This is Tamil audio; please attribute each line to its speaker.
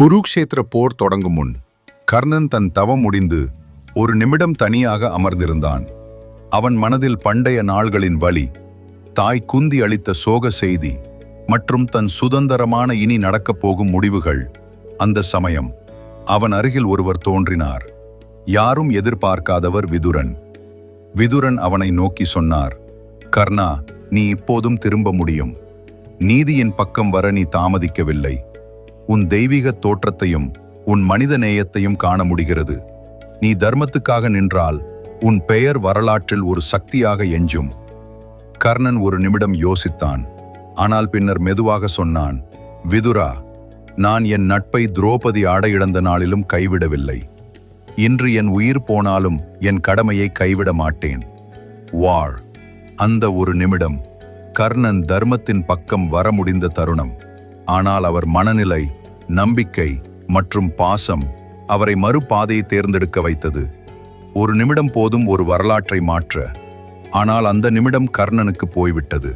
Speaker 1: குருக்ஷேத்திர போர் தொடங்கும் முன் கர்ணன் தன் தவம் முடிந்து ஒரு நிமிடம் தனியாக அமர்ந்திருந்தான். அவன் மனதில் பண்டைய நாள்களின் வழி தாய் குந்தி அளித்த சோக செய்தி மற்றும் தன் சுதந்திரமான இனி நடக்கப் போகும் முடிவுகள். அந்த சமயம் அவன் அருகில் ஒருவர் தோன்றினார். யாரும் எதிர்பார்க்காதவர் விதுரன். விதுரன் அவனை நோக்கி சொன்னார் கர்ணா நீ இப்போதும் திரும்ப முடியும். நீதியின் பக்கம் வர நீ தாமதிக்கவில்லை. உன் தெய்வீக தோற்றத்தையும் உன் மனித நேயத்தையும் காண முடிகிறது. நீ தர்மத்துக்காக நின்றால் உன் பெயர் வரலாற்றில் ஒரு சக்தியாக எஞ்சும். கர்ணன் ஒரு நிமிடம் யோசித்தான். ஆனால் பின்னர் மெதுவாக சொன்னான் விதுரா நான் என் நட்பை துரோபதி ஆடையிழந்த நாளிலும் கைவிடவில்லை. இன்று என் உயிர் போனாலும் என் கடமையை கைவிட மாட்டேன். வாழ். அந்த ஒரு நிமிடம் கர்ணன் தர்மத்தின் பக்கம் வர முடிந்த தருணம். ஆனால் அவர் மனநிலை நம்பிக்கை மற்றும் பாசம் அவரை மறுபாதையை தேர்ந்தெடுக்க வைத்தது. ஒரு நிமிடம் போதும் ஒரு வரலாற்றை மாற்ற ஆனால் அந்த நிமிடம் கர்ணனுக்கு போய்விட்டது.